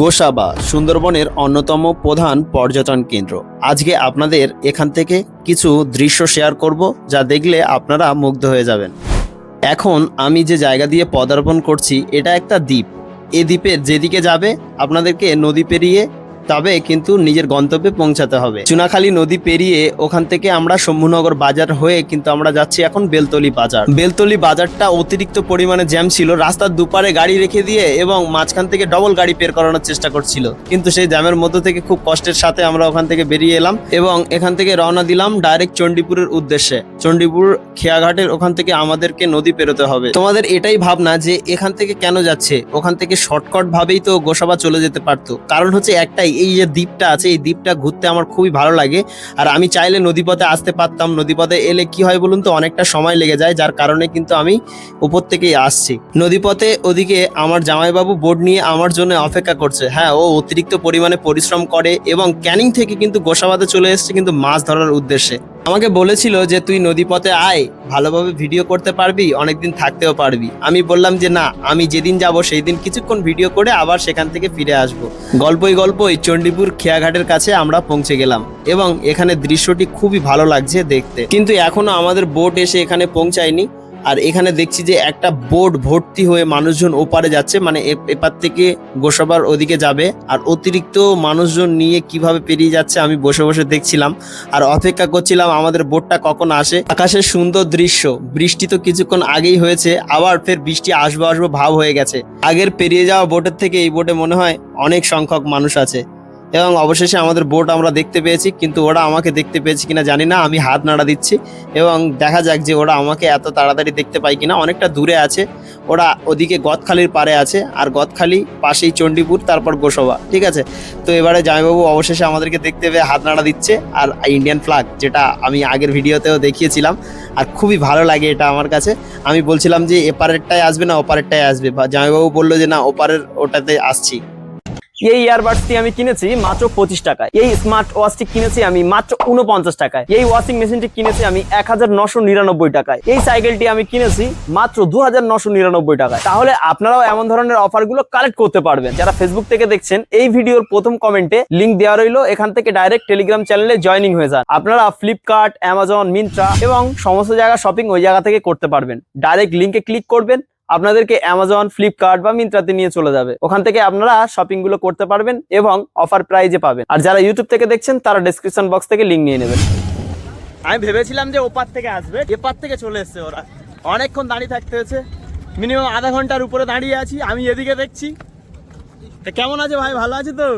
গোসাবা সুন্দরবনের অন্যতম প্রধান পর্যটন কেন্দ্র। আজকে আপনাদের এখান থেকে কিছু দৃশ্য শেয়ার করব যা দেখলে আপনারা মুগ্ধ হয়ে যাবেন। এখন আমি যে জায়গা দিয়ে পদার্পণ করছি, এটা একটা দ্বীপ। এ দ্বীপের যেদিকে যাবে, আপনাদেরকে নদী পেরিয়ে তবে কিন্তু নিজের গন্তব্যে পৌঁছাতে হবে। চুনাখালী নদী পেরিয়ে ওখান থেকে আমরা শম্ভুনগর বাজার হয়ে কিন্তু আমরা যাচ্ছি এখন বেলতলি বাজার। বেলতলি বাজারটা অতিরিক্ত পরিমাণে জ্যাম ছিল, রাস্তার দুপারে গাড়ি রেখে দিয়ে এবং মাঝখান থেকে ডবল গাড়ি বের করানোর চেষ্টা করছিল। কিন্তু সেই জ্যামের মধ্য থেকে খুব কষ্টের সাথে আমরা ওখান থেকে বেরিয়ে এলাম এবং এখান থেকে রওনা দিলাম ডাইরেক্ট চণ্ডীপুরের উদ্দেশ্যে। চণ্ডীপুর খেয়াঘাটের ওখান থেকে আমাদেরকে নদী পেরোতে হবে। তোমাদের এটাই ভাবনা যে এখান থেকে কেন যাচ্ছে? ওখান থেকে শর্টকাট ভাবেই তো গোসাবা চলে যেতে পারতো। কারণ হচ্ছে একটাই এই যে দ্বীপটা আছে, এই দ্বীপটা ঘুরতে আমার খুবই ভালো লাগে। আর আমি চাইলে নদীপথে আসতে পারতাম। নদীপথে এলে কি হয় বলুন তো? অনেকটা সময় লেগে যায়, যার কারণে কিন্তু আমি উপর থেকেই আসছি। নদীপথে ওদিকে আমার জামাইবাবু বোর্ড নিয়ে আমার জন্য অপেক্ষা করছে। হ্যাঁ ও অতিরিক্ত পরিমাণে পরিশ্রম করে এবং ক্যানিং থেকে কিন্তু গোসাবাদে চলে এসছে কিন্তু মাছ ধরার উদ্দেশ্যে। আমাকে বলেছিল যে তুই নদীপথে আয়, ভালোভাবে ভিডিও করতে পারবি, অনেকদিন থাকতেও পারবি। আমি বললাম যে না, আমি যেদিন যাব সেই দিন কিছুক্ষণ ভিডিও করে আবার সেখান থেকে ফিরে আসব। গল্পই গল্পই চণ্ডীপুর খেয়াঘাটের কাছে আমরা পৌঁছে গেলাম এবং এখানে দৃশ্যটি খুবই ভালো লাগছে দেখতে। কিন্তু এখনও আমাদের বোট এসে এখানে পৌঁছায়নি। আর এখানে দেখছি যে একটা বোট ভর্তি হয়ে মানুষজন ওপারে যাচ্ছে মানে এপার থেকে গোসাবার ওদিকে যাবে। আর অতিরিক্ত মানুষজন নিয়ে কীভাবে পেরিয়ে যাচ্ছে আমি বসে বসে দেখছিলাম। আর অপেক্ষা করছিলাম আমাদের বোটটা কখন আসে। আকাশের সুন্দর দৃশ্য, বৃষ্টি তো কিছুক্ষণ আগেই হয়েছে, আবার ফের বৃষ্টি আসব আসব ভাব হয়ে গেছে। আগের পেরিয়ে যাওয়া বোটের থেকে এই বোটে মনে হয় অনেক সংখ্যক মানুষ আছে। এবং অবশেষে আমাদের বোট আমরা দেখতে পেয়েছি, কিন্তু ওরা আমাকে দেখতে পেয়েছে কিনা জানি না, আমি হাত নাড়া দিচ্ছি এবং দেখা যাক যে ওরা আমাকে এত তাড়াতাড়ি দেখতে পায় কিনা। অনেকটা দূরে আছে, ওরা ওদিকে গদখালির পারে আছে, আর গদখালি পাশেই চণ্ডীপুর, তারপর গোসবা, ঠিক আছে? তো এবারে জামাইবাবু অবশেষে আমাদেরকে দেখতে পেয়ে হাত নাড়া দিচ্ছে, আর ইন্ডিয়ান ফ্ল্যাগ যেটা আমি আগের ভিডিওতেও দেখিয়েছিলাম, আর খুবই ভালো লাগে এটা আমার কাছে। আমি বলছিলাম যে এপারেরটাই আসবে না ওপারেরটাই আসবে, বা জামাইবাবু বলল যে না, ওপারের ওটাতে আসছি। এই ইয়ারবাডসটি আমি কিনেছি মাত্র পঁচিশ টাকায়। এই স্মার্ট ওয়াচটি কিনেছি আমি মাত্র উনপঞ্চাশ টাকায়। এই ওয়াশিং মেশিনটি কিনেছি আমি এক হাজার টাকায়। এই সাইকেলটি আমি কিনেছি মাত্র দু হাজার টাকায়। তাহলে আপনারাও এমন ধরনের অফারগুলো কালেক্ট করতে পারবেন। যারা ফেসবুক থেকে দেখছেন, এই ভিডিওর প্রথম কমেন্টে লিঙ্ক দেওয়া রইল। এখান থেকে ডাইরেক্ট টেলিগ্রাম চ্যানেলে জয়নিং হয়ে যান। আপনারা ফ্লিপকার্ট অ্যামাজন মিন্ত্রা এবং সমস্ত জায়গা শপিং ওই জায়গা থেকে করতে পারবেন। ডাইরেক্ট লিঙ্কে ক্লিক করবেন। আপনাদেরকে অ্যামাজন ফ্লিপকার্ট বা মিন্ত্রাতে নিয়ে চলে যাবে। ওখান থেকে আপনারা শপিংগুলো করতে পারবেন এবং অফার প্রাইজে পাবেন। আর যারা ইউটিউব থেকে দেখছেন, তারা ডেসক্রিপশন বক্স থেকে লিঙ্ক নিয়ে নেবেন। আমি ভেবেছিলাম যে ওপার থেকে আসবে, এপার থেকে চলে এসছে ওরা। অনেকক্ষণ দাঁড়িয়ে থাকতে হয়েছে। মিনিমাম আধা ঘণ্টার উপরে দাঁড়িয়ে আছি, আমি এদিকে দেখছি। কেমন আছে ভাই, ভালো আছে তো?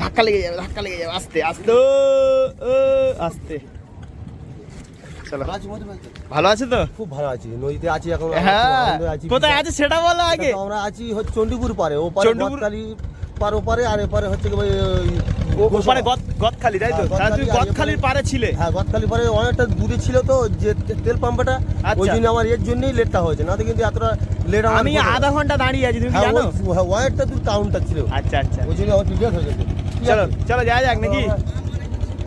ধাক্কা লেগে যাবে, ধাক্কা লেগে যাবে, আস্তে আস্তে। আস্তে। চলো। ভালো আছে তো? খুব ভালো আছি নদীতে আছি এখন হ্যাঁ কোথায় আছে সেটা বলো আগে। আমরা আছি হচ্ছে চণ্ডীপুর পারে ও পারে চণ্ডীপুর- গদখালি পার ওপারে আর এপারে হচ্ছে কি ওই ও- গোসবা। ওপারে গদখালি তাই তো? হ্যাঁ, তুমি গদখালির পারে ছিলে। হ্যাঁ গদখালি পারে অনেকটা দূরে ছিল তো যে তেল পাম্পটা ওই আচ্ছা। জন্য আমার এর জন্যই লেটটা হয়েছে না তো কিন্তু এতটা লেট আমি আধা ঘণ্টা দাঁড়িয়ে আছি তুমি কি জানো? হ্যাঁ, ওয়ারটা দূর টাউনটা ছিল। আচ্ছা আচ্ছা। ওই জন্য আমার লেট চলো চলো যাওয়া যাক নাকি?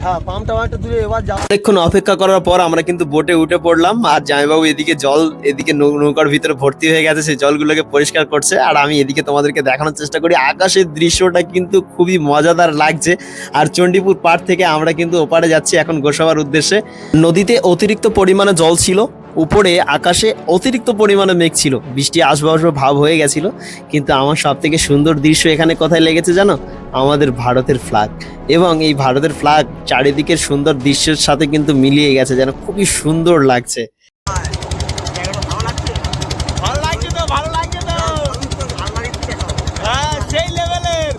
হ্যাঁ পাম্পটা অনেকটা দূরে, এবার অনেকক্ষণ অপেক্ষা করার পর আমরা কিন্তু বোটে উঠে পড়লাম, আর জামাইবাবু এদিকে জল, এদিকে নৌকার ভিতরে ভর্তি হয়ে গেছে, সেই জলগুলোকে পরিষ্কার করছে, আর আমি এদিকে তোমাদেরকে দেখানোর চেষ্টা করি। আকাশের দৃশ্যটা কিন্তু খুবই মজাদার লাগছে, আর চণ্ডীপুর পাড় থেকে আমরা কিন্তু ওপারে যাচ্ছি এখন গোসাবার উদ্দেশ্যে। নদীতে অতিরিক্ত পরিমাণে জল ছিল উপরে আকাশে অতিরিক্ত পরিমাণে মেঘ ছিল। বৃষ্টি আসব আসব ভাব হয়ে গেছিল, কিন্তু আমার সব থেকে সুন্দর দৃশ্য এখানে কথায় লেগেছে জানো? আমাদের ভারতের ফ্ল্যাগ এবং এই ভারতের ফ্ল্যাগ চারিদিকের সুন্দর দৃশ্যের সাথে কিন্তু মিলিয়ে গেছে, যেন খুবই সুন্দর লাগছে ভালো লাগছে তো ভালো লাগছে তো হ্যাঁ সেই লেভেলের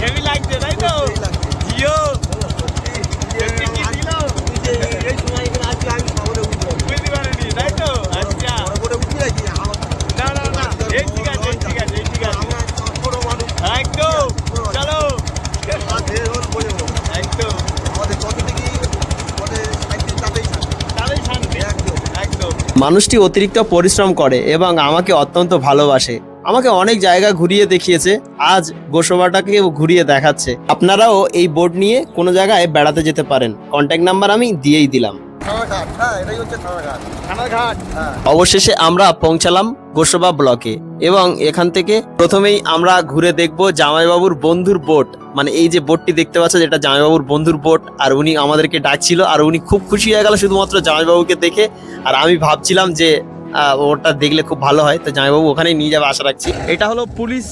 হেভি লাগছে তাই তো জিও সত্যি কি ছিল? বুঝতে পারিনি, তাই তো? আচ্ছা। না, না, না, এই ঠিক আছে, এই ঠিক আছে, এই ঠিক আছে। একদম, চলো। একদম, তাহলেই শান্তি। একদম। মানুষটি অতিরিক্ত পরিশ্রম করে এবং আমাকে অত্যন্ত ভালোবাসে। আমাকে অনেক জায়গা ঘুরিয়ে দেখিয়েছে। আজ গোসবাটাকে ঘুরিয়ে দেখাচ্ছে। আপনারাও এই বোর্ড নিয়ে কোনো জায়গায় বেড়াতে যেতে পারেন। কন্ট্যাক্ট নাম্বার আমি দিয়েই দিলাম। থানাঘাট। হ্যাঁ এটাই হচ্ছে থানাঘাট। থানার হ্যাঁ। অবশেষে আমরা পৌঁছালাম গোসবা ব্লকে এবং এখান থেকে প্রথমেই আমরা ঘুরে দেখব জামাইবাবুর বন্ধুর বোট। মানে এই যে বোটটি দেখতে পাচ্ছ যেটা জামাইবাবুর বন্ধুর বোট আর উনি আমাদেরকে ডাকছিল আর উনি খুব খুশি হয়ে গেল শুধুমাত্র জামাইবাবুকে দেখে। আর আমি ভাবছিলাম যে ওটা দেখলে খুব ভালো হয় তো জামাইবাবু ওখানেই নিয়ে যাবে আশা রাখছি। এটা হলো পুলিশ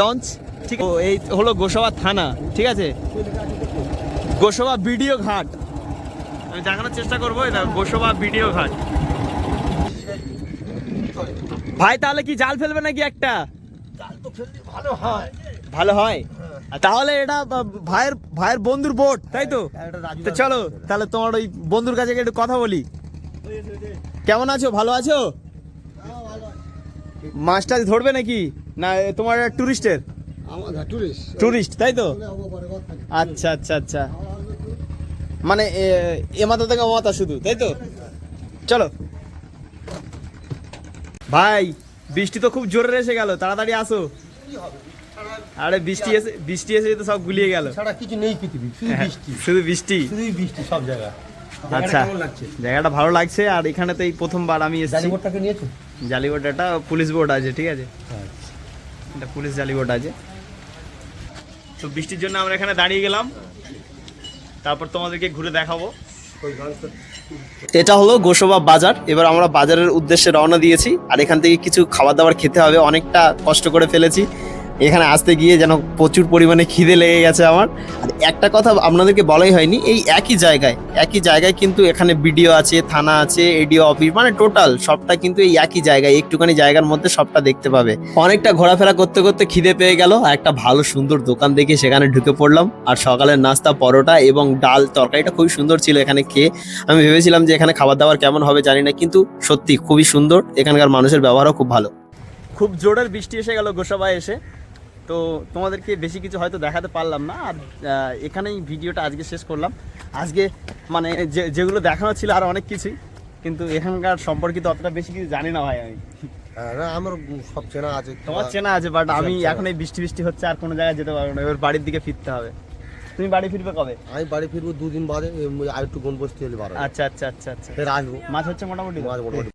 লঞ্চ ঠিক এই হলো গোসবা থানা ঠিক আছে? গোসবা বিডিও ঘাট। দেখানোর চেষ্টা করব এটা গোসবা বিডিও ঘাট ভাই তাহলে কি জাল ফেলবে নাকি একটা? ভালো হয়। ভালো হয়? তাহলে এটা ভাইয়ের ভাইয়ের বন্ধুর বোট তাই তো? তো চলো তাহলে তোমার ওই বন্ধুর কাছে গিয়ে একটু কথা বলি। কেমন আছো? ভালো আছো? মাছ টাছ ধরবে নাকি? না তোমার টুরিস্টের টুরিস্ট তাই তো? আচ্ছা আচ্ছা আচ্ছা। মানে এ- মাথা থেকে মাথা শুধু তাই তো? চলো। ভাই বৃষ্টি তো খুব জোরে এসে গেল তাড়াতাড়ি আসো। আরে বৃষ্টি এসে বৃষ্টি এসে তো সব গুলিয়ে গেল। ছাড়া কিছু নেই পৃথিবী শুধু হ্যাঁ, বৃষ্টি। শুধু বৃষ্টি। শুধুই বৃষ্টি সব জায়গা। আচ্ছা জায়গাটা ভালো লাগছে আর এখানে তো এই প্রথমবার আমি এসেছি। জালিবোর্ডটাকে নিয়েছো? জালি এটা পুলিশ বোট আছে ঠিক আছে? এটা পুলিশ জালি বোট আছে। তো বৃষ্টির জন্য আমরা এখানে দাঁড়িয়ে গেলাম। তারপর তোমাদেরকে ঘুরে দেখাবো। এটা হলো গোসবা বাজার। এবার আমরা বাজারের উদ্দেশ্যে রওনা দিয়েছি। আর এখান থেকে কিছু খাবার দাবার খেতে হবে। অনেকটা কষ্ট করে ফেলেছি। এখানে আসতে গিয়ে যেন প্রচুর পরিমাণে খিদে লেগে গেছে আমার। আর একটা কথা আপনাদেরকে বলাই হয়নি, এই একই জায়গায় একই জায়গায় কিন্তু এখানে বিডিও আছে, থানা আছে, এডিও অফিস মানে টোটাল সবটা কিন্তু এই একই জায়গায়, একটুখানি জায়গার মধ্যে সবটা দেখতে পাবে। অনেকটা ঘোরাফেরা করতে করতে খিদে পেয়ে গেল একটা ভালো সুন্দর দোকান দেখে সেখানে ঢুকে পড়লাম। আর সকালের নাস্তা, পরোটা এবং ডাল তরকারিটা খুবই সুন্দর ছিল এখানে খেয়ে। আমি ভেবেছিলাম যে এখানে খাবার দাবার কেমন হবে জানি না, কিন্তু সত্যি খুবই সুন্দর। এখানকার মানুষের ব্যবহারও খুব ভালো। খুব জোরের বৃষ্টি এসে গেল গোসাবায় এসে। তো তোমাদেরকে বেশি কিছু হয়তো দেখাতে পারলাম না আর এখানেই ভিডিওটা আজকে শেষ করলাম। আজকে মানে যে যেগুলো দেখানো ছিল আর অনেক কিছুই কিন্তু এখানকার সম্পর্কিত অতটা বেশি কিছু জানি না ভাই আমি। হ্যাঁ আমার সব চেনা আছে। তোমার চেনা আছে বাট আমি চেনা। এখন এই বৃষ্টি বৃষ্টি হচ্ছে আর কোনো জায়গায় যেতে পারব না। এবার বাড়ির দিকে ফিরতে হবে। তুমি বাড়ি ফিরবে কবে? আমি বাড়ি ফিরবো দুদিন বাদে আর একটু গন বসতে হলে আচ্ছা আচ্ছা আচ্ছা আচ্ছা। ফের আসব। মাছ হচ্ছে মোটামুটি? মাছ মোটামুটি।